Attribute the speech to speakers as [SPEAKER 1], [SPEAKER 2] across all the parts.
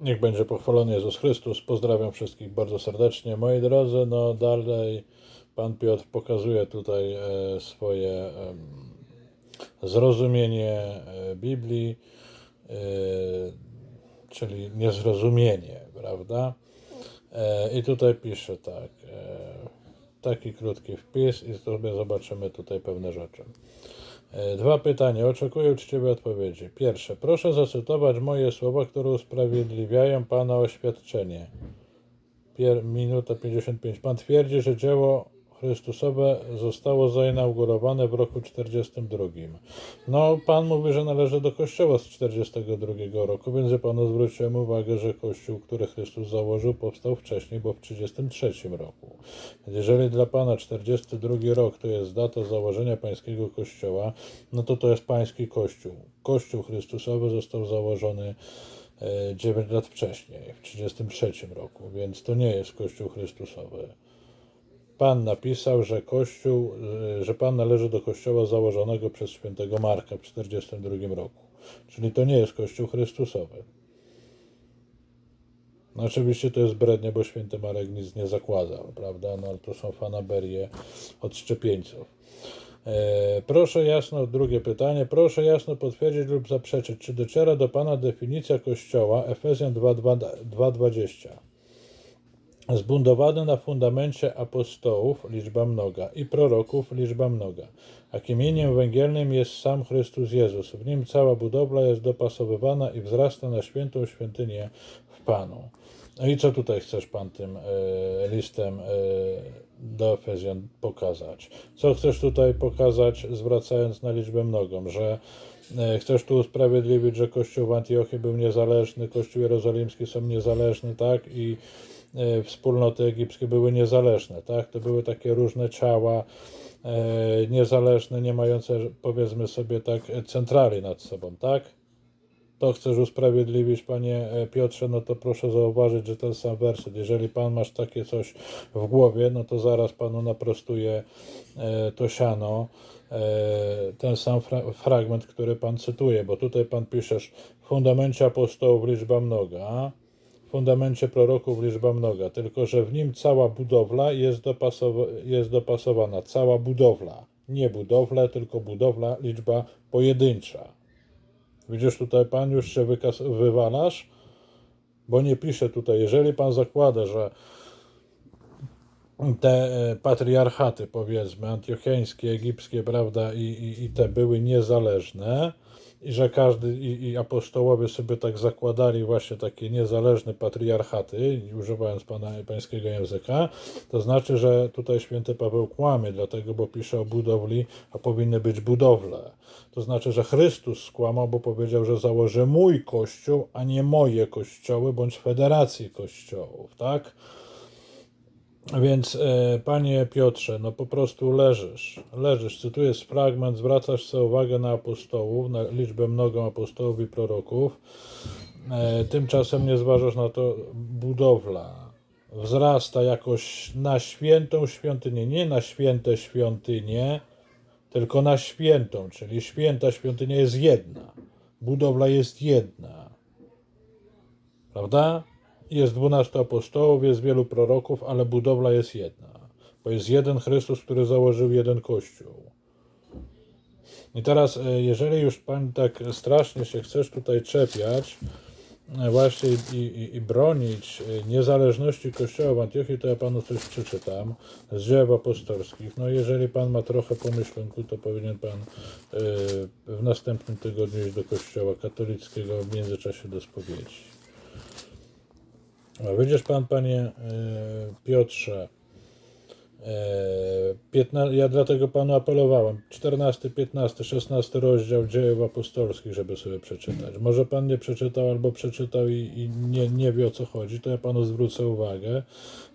[SPEAKER 1] Niech będzie pochwalony Jezus Chrystus. Pozdrawiam wszystkich bardzo serdecznie. Moi drodzy, no dalej Pan Piotr pokazuje tutaj e, swoje zrozumienie e, Biblii, e, czyli niezrozumienie, prawda? I tutaj pisze tak, taki krótki wpis i sobie zobaczymy tutaj pewne rzeczy. E, Dwa pytania. Oczekuję uczciwej odpowiedzi. Pierwsze. Proszę zacytować moje słowa, które usprawiedliwiają Pana oświadczenie. Pier, minuta 55. Pan twierdzi, że dzieło Chrystusowe zostało zainaugurowane w roku 42. No, Pan mówi, że należy do Kościoła z 42 roku, więc ja Panu zwróciłem uwagę, że Kościół, który Chrystus założył, powstał wcześniej, bo w 33 roku. Jeżeli dla Pana 42 rok to jest data założenia Pańskiego Kościoła, no to to jest Pański Kościół. Kościół Chrystusowy został założony e, 9 lat wcześniej, w 33 roku, więc to nie jest Kościół Chrystusowy. Pan napisał, że Kościół, y, że Pan należy do Kościoła założonego przez świętego Marka w 42 roku. Czyli to nie jest Kościół Chrystusowy. No oczywiście to jest brednie, bo święty Marek nic nie zakładał, prawda? No ale to są fanaberie od szczepieńców. E, proszę jasno, drugie pytanie, proszę jasno potwierdzić lub zaprzeczyć, czy dociera do Pana definicja Kościoła Efezjan 2.20 zbudowany na fundamencie apostołów, liczba mnoga, i proroków, liczba mnoga. A kamieniem węgielnym jest sam Chrystus Jezus. W nim cała budowla jest dopasowywana i wzrasta na świętą świątynię w Panu. No i co tutaj chcesz Pan tym e, listem e, do Efezjan pokazać? Co chcesz tutaj pokazać, zwracając na liczbę mnogą, że e, chcesz tu usprawiedliwić, że Kościół w Antiochii był niezależny, Kościół Jerozolimski są niezależny, tak? I wspólnoty egipskie były niezależne, tak? To były takie różne ciała e, niezależne, nie mające, powiedzmy sobie tak, centrali nad sobą, tak? To chcesz usprawiedliwić, panie e, Piotrze, no to proszę zauważyć, że ten sam werset, jeżeli pan masz takie coś w głowie, no to zaraz panu naprostuje e, to siano, e, ten sam fra fragment, który pan cytuje, bo tutaj pan piszesz w fundamencie apostołów liczba mnoga, fundamencie proroków liczba mnoga, tylko że w nim cała budowla jest, dopasowa- jest dopasowana, cała budowla, nie budowle, tylko budowla, liczba pojedyncza. Widzisz tutaj pan już się wywalasz, bo nie pisze tutaj, jeżeli pan zakłada, że te e, patriarchaty, powiedzmy, antiocheńskie, egipskie, prawda, i, i, i te były niezależne, i że każdy, i, i apostołowie sobie tak zakładali właśnie takie niezależne patriarchaty, używając pana, pańskiego języka, to znaczy, że tutaj święty Paweł kłamie, dlatego, bo pisze o budowli, a powinny być budowle. To znaczy, że Chrystus skłamał, bo powiedział, że założy mój kościół, a nie moje kościoły, bądź federacje kościołów, tak? Więc, e, panie Piotrze, no po prostu leżysz, leżysz, cytuję z fragment, zwracasz sobie uwagę na apostołów, na liczbę mnogą apostołów i proroków, e, tymczasem nie zważasz na to budowla. Wzrasta jakoś na świętą świątynię, nie na święte świątynie, tylko na świętą, czyli święta świątynia jest jedna, budowla jest jedna. Prawda? Jest dwunastu apostołów, jest wielu proroków, ale budowla jest jedna. Bo jest jeden Chrystus, który założył jeden Kościół. I teraz, e, jeżeli już Pan tak strasznie się chcesz tutaj czepiać, e, właśnie i, i, i bronić e, niezależności Kościoła w Antiochii, to ja Panu coś przeczytam z dzieł apostolskich. No jeżeli Pan ma trochę pomyślunku, to powinien Pan w następnym tygodniu iść do Kościoła katolickiego w międzyczasie do spowiedzi. Widzisz pan, panie e, Piotrze, e, 15, ja dlatego panu apelowałem, 14, 15, 16 rozdział dziejów apostolskich, żeby sobie przeczytać. Może pan nie przeczytał albo przeczytał i, i nie, nie wie o co chodzi, to ja panu zwrócę uwagę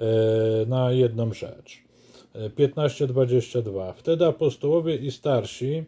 [SPEAKER 1] e, na jedną rzecz. E, 15:22. Wtedy apostołowie i starsi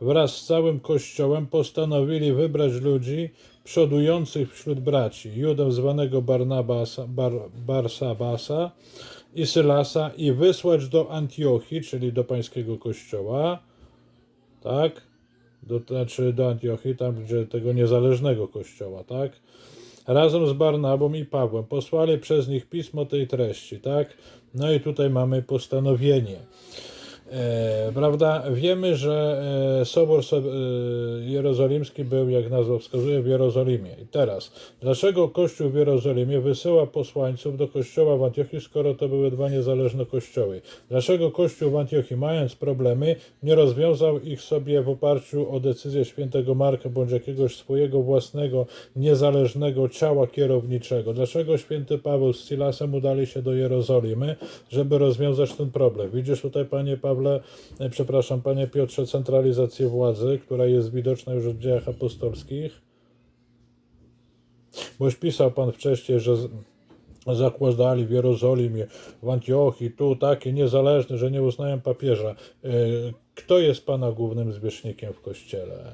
[SPEAKER 1] wraz z całym kościołem postanowili wybrać ludzi przodujących wśród braci, Judę zwanego Barnabasa, Bar, Barsabasa i Sylasa i wysłać do Antiochii, czyli do pańskiego kościoła, tak? Do, znaczy do Antiochii, tam gdzie tego niezależnego kościoła, tak? Razem z Barnabą i Pawłem posłali przez nich pismo tej treści, tak? No i tutaj mamy postanowienie. E, prawda? Wiemy, że e, Sobor so, e, Jerozolimski był, jak nazwa wskazuje, w Jerozolimie. I teraz, dlaczego Kościół w Jerozolimie wysyła posłańców do kościoła w Antiochii, skoro to były dwa niezależne kościoły? Dlaczego Kościół w Antiochii, mając problemy, nie rozwiązał ich sobie w oparciu o decyzję świętego Marka bądź jakiegoś swojego własnego, niezależnego ciała kierowniczego? Dlaczego święty Paweł z Silasem udali się do Jerozolimy, żeby rozwiązać ten problem? Widzisz tutaj, panie Pawle, e, przepraszam, panie Piotrze, centralizację władzy, która jest widoczna już w dziejach apostolskich? Boś pisał pan wcześniej, że zakładali w Jerozolimie, w Antiochii, tu takie niezależne, że nie uznają papieża. E, Kto jest pana głównym zwierzchnikiem w kościele?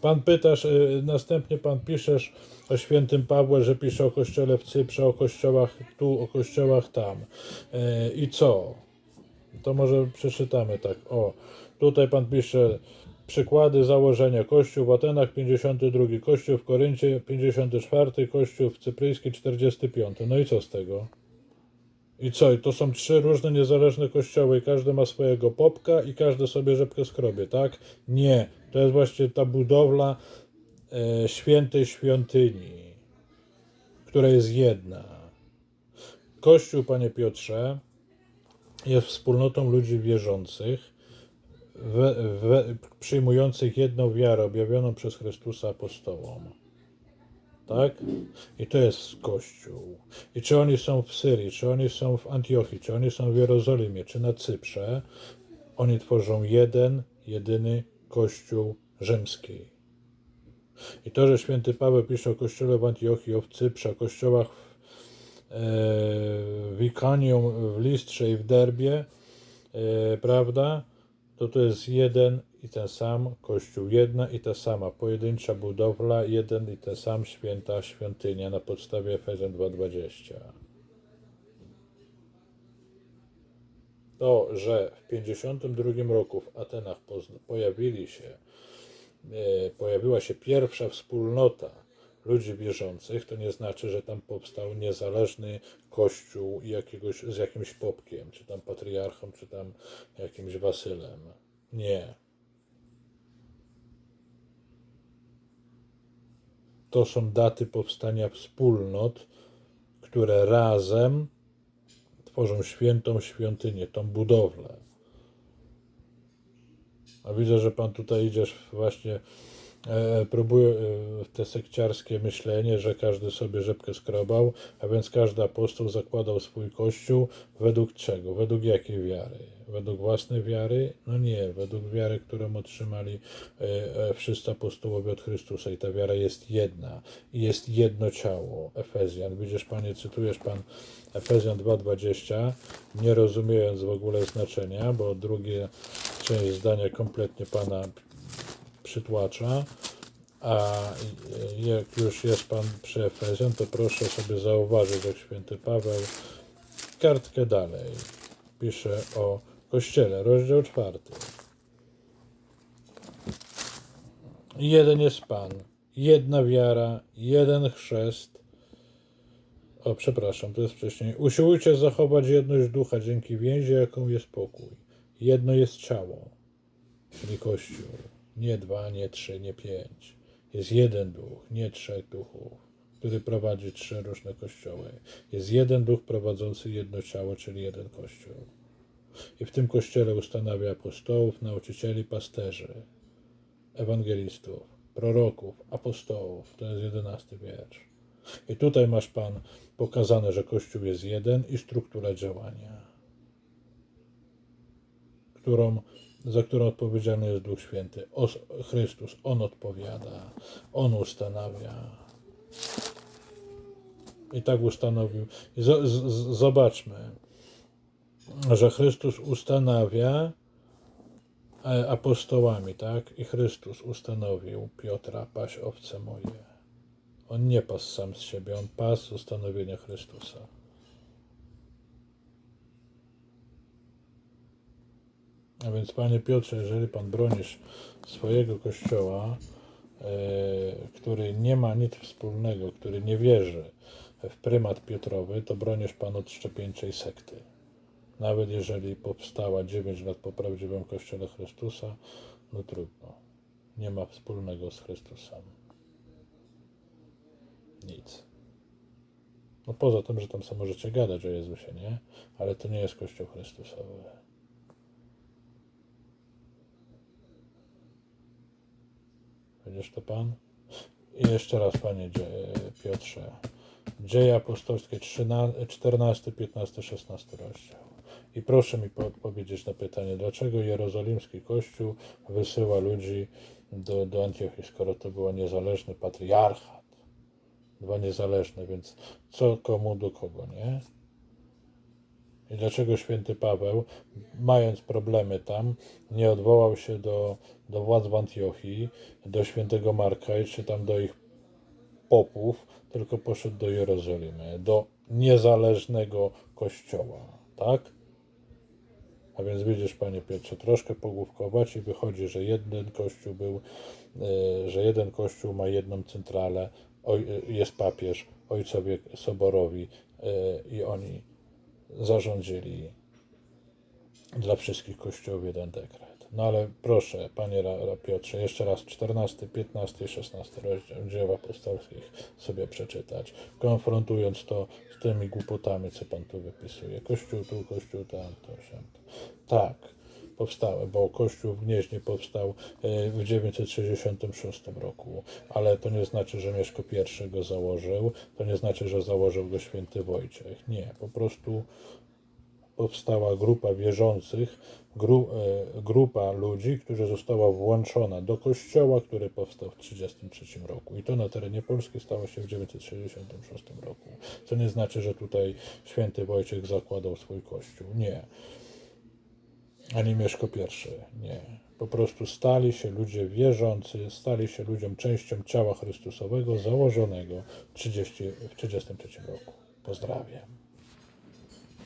[SPEAKER 1] Pan pytasz, y, następnie pan piszesz o świętym Pawle, że pisze o kościele w Cyprze, o kościołach tu, o kościołach tam. I co? To może przeczytamy tak. O, tutaj pan pisze przykłady założenia. Kościół w Atenach 52, Kościół w Koryncie 54, Kościół w Cypryjski 45. No i co z tego? I co? I to są trzy różne niezależne kościoły i każdy ma swojego popka i każdy sobie rzepkę skrobie, tak? Nie. To jest właśnie ta budowla e, świętej świątyni, która jest jedna. Kościół, panie Piotrze, jest wspólnotą ludzi wierzących, przyjmujących jedną wiarę objawioną przez Chrystusa apostołom. Tak? I to jest Kościół. I czy oni są w Syrii, czy oni są w Antiochii, czy oni są w Jerozolimie, czy na Cyprze, oni tworzą jeden, jedyny Kościół rzymski. I to, że święty Paweł pisze o kościele w Antiochii, o Cyprze, o kościołach w, e, w Ikonium, w Listrze i w Derbie, e, prawda, to to jest jeden i ten sam Kościół, jedna i ta sama pojedyncza budowla, jeden i ten sam święta świątynia na podstawie Efezjan 2.20. To, że w 52 roku w Atenach pojawili się, e, pojawiła się pierwsza wspólnota ludzi wierzących, to nie znaczy, że tam powstał niezależny kościół jakiegoś, z jakimś popkiem, czy tam patriarchą, czy tam jakimś wasylem. Nie. To są daty powstania wspólnot, które razem tworzą świętą świątynię, tą budowlę. A widzę, że pan tutaj idziesz właśnie, próbuje e, w te sekciarskie myślenie, że każdy sobie rzepkę skrobał, a więc każdy apostoł zakładał swój kościół według czego? Według jakiej wiary? Według własnej wiary? No nie, według wiary, którą otrzymali e, e, wszyscy apostołowie od Chrystusa i ta wiara jest jedna i jest jedno ciało. Efezjan. Widzisz, panie, cytujesz pan Efezjan 2,20, nie rozumiejąc w ogóle znaczenia, bo drugie część zdania kompletnie pana przytłacza. A jak już jest pan przy Efezjan, to proszę sobie zauważyć, jak święty Paweł kartkę dalej pisze o Kościele, rozdział czwarty. Jeden jest Pan, jedna wiara, jeden chrzest. O, przepraszam, to jest wcześniej. Usiłujcie zachować jedność ducha dzięki więzi, jaką jest pokój. Jedno jest ciało, czyli Kościół. Nie dwa, nie trzy, nie pięć. Jest jeden duch, nie trzech duchów, który prowadzi trzy różne kościoły. Jest jeden duch prowadzący jedno ciało, czyli jeden Kościół. I w tym kościele ustanawia apostołów, nauczycieli, pasterzy, ewangelistów, proroków, apostołów. To jest jedenasty wiersz. I tutaj masz Pan pokazane, że Kościół jest jeden i struktura działania, którą, za którą odpowiedzialny jest Duch Święty. O, Chrystus, On odpowiada, On ustanawia. I tak ustanowił. I z, z, zobaczmy, że Chrystus ustanawia e, apostołami, tak? I Chrystus ustanowił Piotra, paś owce moje. On nie pasł sam z siebie, on pasł ustanowienia Chrystusa. A więc, Panie Piotrze, jeżeli Pan bronisz swojego kościoła, e, który nie ma nic wspólnego, który nie wierzy w prymat Piotrowy, to bronisz pan od szczepieńczej sekty. Nawet jeżeli powstała 9 lat po prawdziwym Kościele Chrystusa, no trudno. Nie ma wspólnego z Chrystusem. Nic. No poza tym, że tam sobie możecie gadać o Jezusie, nie? Ale to nie jest Kościół Chrystusowy. Widzisz to Pan? I jeszcze raz, Panie Piotrze. Dzieje apostolskie 13, 14, 15, 16 rozdział. I proszę mi po- odpowiedzieć na pytanie, dlaczego jerozolimski kościół wysyła ludzi do, do Antiochii, skoro to był niezależny patriarchat. Dwa niezależne, więc co komu do kogo, nie? I dlaczego święty Paweł, mając problemy tam, nie odwołał się do, do władz w Antiochii, do świętego Marka, czy tam do ich popów, tylko poszedł do Jerozolimy, do niezależnego kościoła, tak? A więc widzisz, panie Piotrze, troszkę pogłówkować i wychodzi, że jeden kościół był, e, że jeden kościół ma jedną centralę, e, jest papież, ojcowie soborowi e, i oni zarządzili dla wszystkich kościołów jeden dekret. No ale proszę, panie Piotrze, jeszcze raz 14, 15 i 16 rozdział dzieł apostolskich sobie przeczytać, konfrontując to z tymi głupotami, co pan tu wypisuje. Kościół tu, kościół tam, to się. Tak, powstały, bo kościół w Gnieźnie powstał e, w 966 roku, ale to nie znaczy, że Mieszko I go założył, to nie znaczy, że założył go święty Wojciech. Nie, po prostu powstała grupa wierzących, gru, e, grupa ludzi, która została włączona do kościoła, który powstał w 1933 roku. I to na terenie Polski stało się w 966 roku. Co nie znaczy, że tutaj święty Wojciech zakładał swój kościół. Nie. Ani Mieszko I. Nie. Po prostu stali się ludzie wierzący, stali się ludziom częścią ciała Chrystusowego założonego w 30 w 1933 roku. Pozdrawiam.